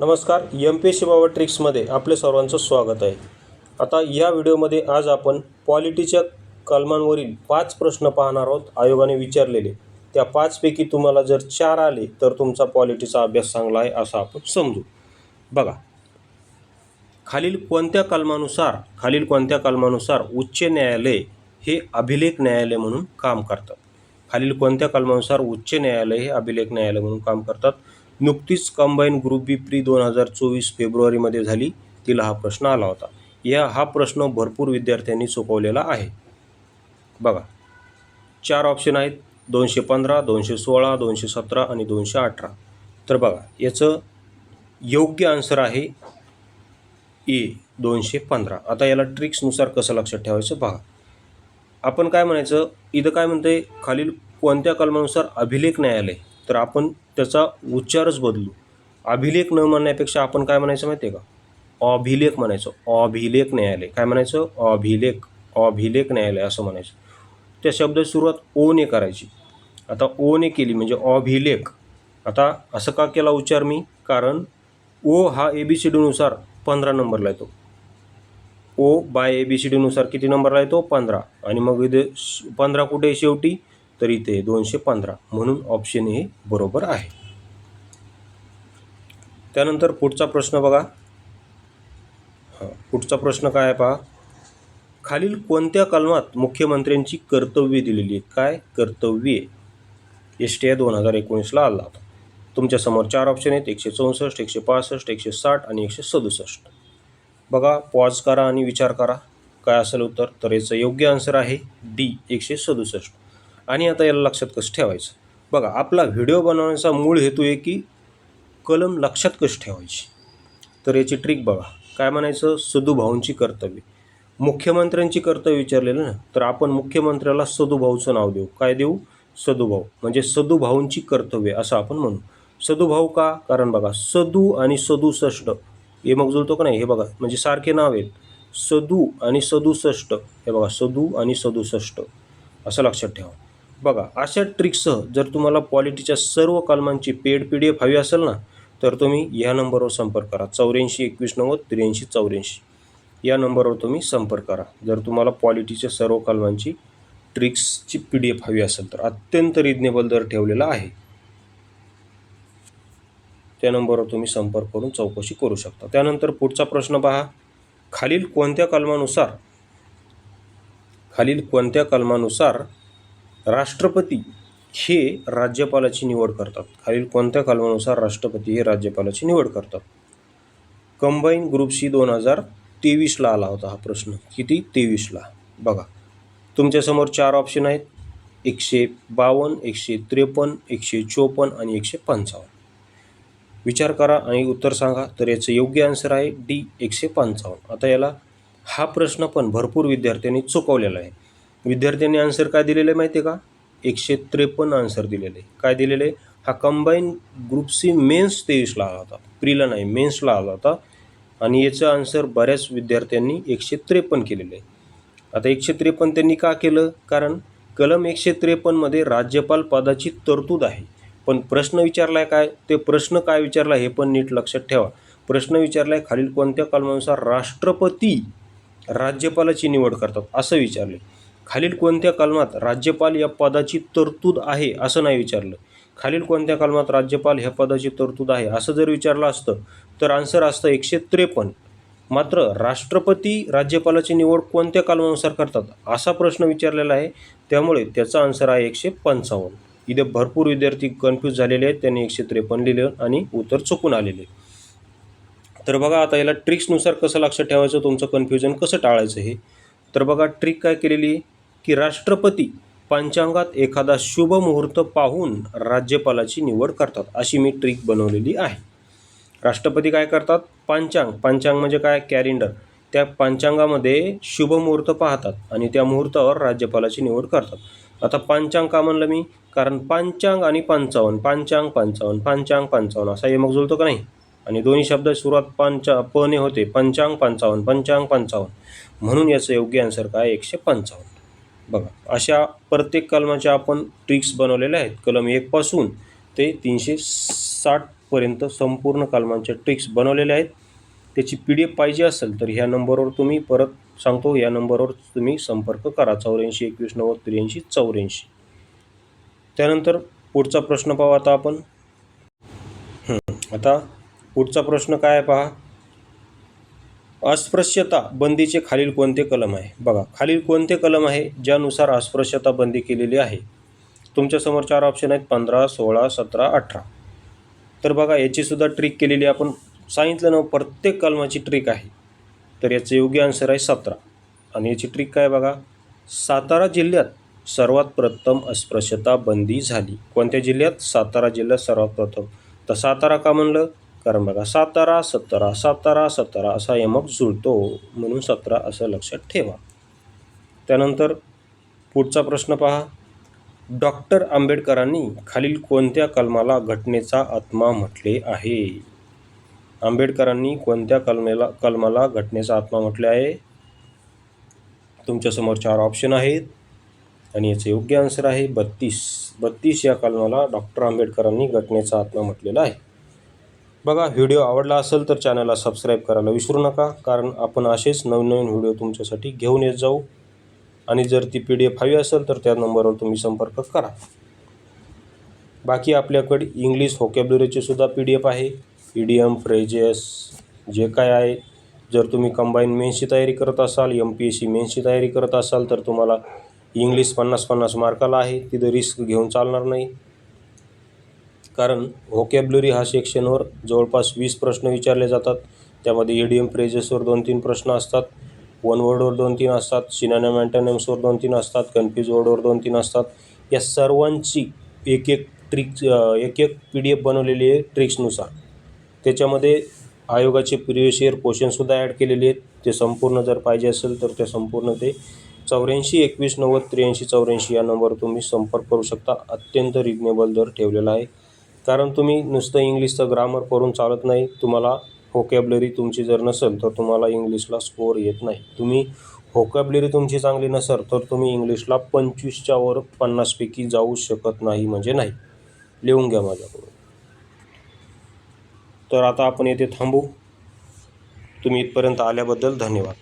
नमस्कार M P S C बाबा ट्रिक्समध्ये आपले सर्वांचं स्वागत आहे. आता या व्हिडिओमध्ये आज आपण पॉलिटीच्या कलमांवरील पाच प्रश्न पाहणार आहोत आयोगाने विचारलेले. त्या पाचपैकी तुम्हाला जर चार आले तर तुमचा पॉलिटीचा अभ्यास चांगला आहे असं आपण समजू. बघा. खालील कोणत्या कलमानुसार खालील कोणत्या कलमानुसार उच्च न्यायालय हे अभिलेख न्यायालय म्हणून काम करतात? खालील कोणत्या कलमानुसार उच्च न्यायालय हे अभिलेख न्यायालय म्हणून काम करतात? नुकतीच कंबाईन ग्रुप बी प्री दोन हजार चोवीस फेब्रुवारीमध्ये झाली. तिला हा प्रश्न आला होता. या हा प्रश्न भरपूर विद्यार्थ्यांनी सोपवलेला आहे. बघा. चार ऑप्शन आहेत. दोनशे पंधरा दोनशे सोळा दोनशे सतरा आणि दोनशे अठरा. तर बघा याचं योग्य आन्सर आहे ए दोनशे पंधरा. आता याला ट्रिक्सनुसार कसं लक्षात ठेवायचं बघा. आपण काय म्हणायचं? इथं काय म्हणते खालील कोणत्या कलमानुसार अभिलेख न्यायालय? तर आपण त्याचा उच्चारच बदलू. अभिलेख न म्हणण्यापेक्षा आपण काय म्हणायचं माहिती आहे का? अभिलेख म्हणायचं. अभिलेख न्यायालय. काय म्हणायचं? अभिलेख. अभिलेख न्यायालय असं म्हणायचं. त्या शब्दाची सुरुवात ओने करायची. आता ओने केली म्हणजे अभिलेख. आता असं का केला उच्चार मी? कारण ओ हा ए बी सी डीनुसार पंधरा नंबरला येतो. ओ बाय ए बी सी डीनुसार किती नंबरला येतो? पंधरा. आणि मग इथे पंधरा कुठे शेवटी तर इथे दोनशे पंधरा म्हणून ऑप्शन हे बरोबर आहे. त्यानंतर पुढचा प्रश्न बघा. हां पुढचा प्रश्न काय आहे पहा. खालील कोणत्या कलमात मुख्यमंत्र्यांची कर्तव्ये दिलेली आहेत? काय कर्तव्ये एस टी आय दोन हजार एकोणीसला आला होता. तुमच्यासमोर चार ऑप्शन आहेत. एकशे चौसष्ट एकशे पासष्ट एकशे साठ आणि एकशे सदुसष्ट. बघा पॉज करा आणि विचार करा. काय असेल उत्तर? तर याचं योग्य आन्सर आहे डी एकशे सदुसष्ट. आणि आता याला लक्षात कसं ठेवायचं? बघा आपला व्हिडिओ बनवण्याचा मूळ हेतू आहे की कलम लक्षात कशी ठेवायची? तर याची ट्रिक बघा. काय म्हणायचं? सदुभाऊंची कर्तव्य. मुख्यमंत्र्यांची कर्तव्य विचारलेलं ना? तर आपण मुख्यमंत्र्याला सदुभाऊचं नाव देऊ. काय देऊ? सदुभाऊ म्हणजे सदुभाऊंची कर्तव्य असं आपण म्हणू. सदुभाऊ का? कारण बघा सदू आणि सदुसष्ट हे मग जुळतो का नाही? हे बघा. म्हणजे सारखे नाव आहेत. सदू आणि सदुसष्ट हे बघा सदू आणि सदुसष्ट असं लक्षात ठेवा. बघा अशा ट्रिकसह जर तुम्हाला पॉलिटीच्या सर्व कलमांची पेड पी डी एफ हवी असेल ना तर तुम्ही ह्या नंबरवर संपर्क करा. चौऱ्याऐंशी एकवीस नव्वद त्र्याऐंशी चौऱ्याऐंशी. या नंबरवर तुम्ही संपर्क करा. जर तुम्हाला पॉलिटीच्या सर्व कलमांची ट्रिक्सची पी डी एफ हवी असेल तर. अत्यंत रिजनेबल दर ठेवलेला आहे. त्या नंबरवर तुम्ही संपर्क करून चौकशी करू शकता. त्यानंतर पुढचा प्रश्न पहा. खालील कोणत्या कलमानुसार खालील कोणत्या कलमानुसार राष्ट्रपती हे राज्यपालाची निवड करतात. खालील कोणत्या कलमानुसार राष्ट्रपती हे राज्यपालाची निवड करतात? कंबाईन ग्रुप सी दोन हजार तेवीसला आला होता हा प्रश्न. किती? तेवीसला. बघा. तुमच्यासमोर चार ऑप्शन आहेत. एकशे बावन्न एकशे त्रेपन्न एकशे चोपन्न आणि एकशे पंचावन्न. विचार करा आणि उत्तर सांगा. तर याचं योग्य आन्सर आहे डी एकशे पंचावन्न. आता याला हा प्रश्न पण भरपूर विद्यार्थ्यांनी चुकवलेला आहे. विद्यार्थ्यांनी आन्सर काय दिलेलं आहे माहिती आहे का? एकशे त्रेपन्न आन्सर दिलेलं. आहे काय दिलेलं? आहे हा कंबाईन ग्रुप सी मेन्स तेवीसला आला होता. प्रीला नाही मेन्सला आला होता. आणि याचं आन्सर बऱ्याच विद्यार्थ्यांनी एकशे त्रेपन्न केलेलं. आहे आता एकशे त्रेपन्न त्यांनी का केलं? कारण कलम एकशे त्रेपन्नमध्ये राज्यपाल पदाची तरतूद आहे. पण प्रश्न विचारला आहे काय? ते प्रश्न काय विचारला हे पण नीट लक्षात ठेवा. प्रश्न विचारला आहे खालील कोणत्या कलमानुसार राष्ट्रपती राज्यपालाची निवड करतात असं विचारले. खालील कोणत्या कलमात राज्यपाल या पदाची तरतूद आहे असं नाही विचारलं? खालील कोणत्या कलमात राज्यपाल ह्या पदाची तरतूद आहे असं जर विचारलं असतं तर आन्सर असतं एकशे त्रेपन्न. मात्र राष्ट्रपती राज्यपालाची निवड कोणत्या कलमानुसार करतात असा प्रश्न विचारलेला आहे त्यामुळे त्याचा आन्सर आहे एकशे पंचावन्न. इथे भरपूर विद्यार्थी कन्फ्यूज झालेले आहेत त्यांनी एकशे त्रेपन्न लिहिलं आणि उत्तर चुकून आलेले तर बघा आता याला ट्रिक्सनुसार कसं लक्षात ठेवायचं तुमचं कन्फ्युजन कसं टाळायचं हे? तर बघा ट्रिक काय केलेली आहे? की राष्ट्रपती पंचांगात एखादा शुभ मुहूर्त पाहून राज्यपालाची निवड करतात अशी मी ट्रिक बनवलेली आहे. राष्ट्रपती काय करतात? पंचांग. पंचांग म्हणजे काय? कॅलेंडर. त्या पंचांगामध्ये शुभ मुहूर्त पाहतात आणि त्या मुहूर्तावर राज्यपालाची निवड करतात. आता पंचांग का म्हणलं मी? कारण पंचांग आणि पंचावन्न. पंचांग पंचावन्न पंचांग पंचावन्न असा हे मग जुळतो का नाही? आणि दोन्ही शब्द सुरुवात पंचा पने होते. पंचांग पंचावन्न पंचांग पंचावन्न. म्हणून याचं योग्य आन्सर काय? एकशे पंचावन्न. बघा अशा प्रत्येक कलमाच्या आपण ट्रिक्स बनवलेल्या आहेत. कलम एकपासून ते तीनशे साठपर्यंत संपूर्ण कलमांच्या ट्रिक्स बनवलेल्या आहेत. त्याची पी डी एफ पाहिजे असेल तर ह्या नंबरवर तुम्ही परत सांगतो या नंबरवर तुम्ही संपर्क करा चौऱ्याऐंशी एकवीस नव्वद त्र्याऐंशी चौऱ्याऐंशी. त्यानंतर पुढचा प्रश्न पाहू आता आपण. आता पुढचा प्रश्न काय आहे पहा. अस्पृश्यता बंदीचे खालील कोणते कलम आहे? बघा खालील कोणते कलम आहे ज्यानुसार अस्पृश्यता बंदी केलेली आहे? तुमच्यासमोर चार ऑप्शन आहेत पंधरा सोळा सतरा अठरा. तर बघा याचीसुद्धा ट्रिक केलेली आपण. सांगितलं ना प्रत्येक कलमाची ट्रिक आहे. तर याचं योग्य आन्सर आहे सतरा. आणि याची ट्रिक काय बघा? सातारा जिल्ह्यात सर्वात प्रथम अस्पृश्यता बंदी झाली. कोणत्या जिल्ह्यात? सातारा जिल्ह्यात सर्वात प्रथम. तर सातारा का म्हणलं? कारण बघा सातारा सतरा सातारा सतरा असा यमक जुळतो म्हणून सतरा असं लक्षात ठेवा. त्यानंतर पुढचा प्रश्न पहा. डॉक्टर आंबेडकरांनी खालील कोणत्या कलमाला घटनेचा आत्मा म्हटले आहे? आंबेडकरांनी कोणत्या कलमेला कलमाला घटनेचा आत्मा म्हटले आहे? तुमच्यासमोर चार ऑप्शन आहेत. आणि याचं योग्य आन्सर आहे बत्तीस. बत्तीस या कलमाला डॉक्टर आंबेडकरांनी घटनेचा आत्मा म्हटलेला आहे. बघा व्हिडिओ आवडला असेल तर चॅनलला सबस्क्राईब करायला विसरू नका कारण आपण असेच नवनवीन व्हिडिओ तुमच्यासाठी घेऊन येत जाऊ. आणि जर ती पी डी एफ हवी असेल तर त्या नंबरवर तुम्ही संपर्क करा. बाकी आपल्याकडे इंग्लिश व्होकॅब्युलरीची सुद्धा पी डी एफ आहे. इडियम फ्रेजेस जे काय आहे. जर तुम्ही कंबाईन मेन्सची तयारी करत असाल एम पी एस सी मेन्सची तयारी करत असाल तर तुम्हाला इंग्लिश पन्नास पन्नास मार्काला आहे. तिथं रिस्क घेऊन चालणार नाही. कारण व्होकॅब्लरी हा सेक्शनवर जवळपास वीस प्रश्न विचारले जातात. त्यामध्ये ईडीएम फ्रेजेसवर दोन तीन प्रश्न असतात वन वर्डवर दोन तीन असतात सिनानम अँटोनिम्सवर दोन तीन असतात कन्फ्यूज वर्डवर दोन तीन असतात. या सर्वांची एक एक ट्रिक एक एक पी डी एफ बनवलेली आहे ट्रिक्सनुसार. त्याच्यामध्ये आयोगाचे प्रिवियस इयर क्वेश्चनसुद्धा ॲड केलेले आहेत. ते संपूर्ण जर पाहिजे असेल तर ते संपूर्ण ते चौऱ्याऐंशी एकवीस नव्वद त्र्याऐंशी चौऱ्याऐंशी या नंबरवर तुम्ही संपर्क करू शकता. अत्यंत रिजनेबल दर ठेवलेला आहे. कारण तुम्ही नुसतं इंग्लिशचं ग्रामर करून चालत नाही तुम्हाला व्होकॅब्लरी तुमची जर नसेल तर तुम्हाला इंग्लिशला स्कोअर येत नाही. तुम्ही व्होकॅब्लरी तुमची चांगली नसेल तर तुम्ही इंग्लिशला पंचवीसच्या वर पन्नासपैकी जाऊ शकत नाही म्हणजे नाही. लिहून घ्या माझ्याकडून. तर आता आपण येथे थांबू. तुम्ही इथपर्यंत आल्याबद्दल धन्यवाद.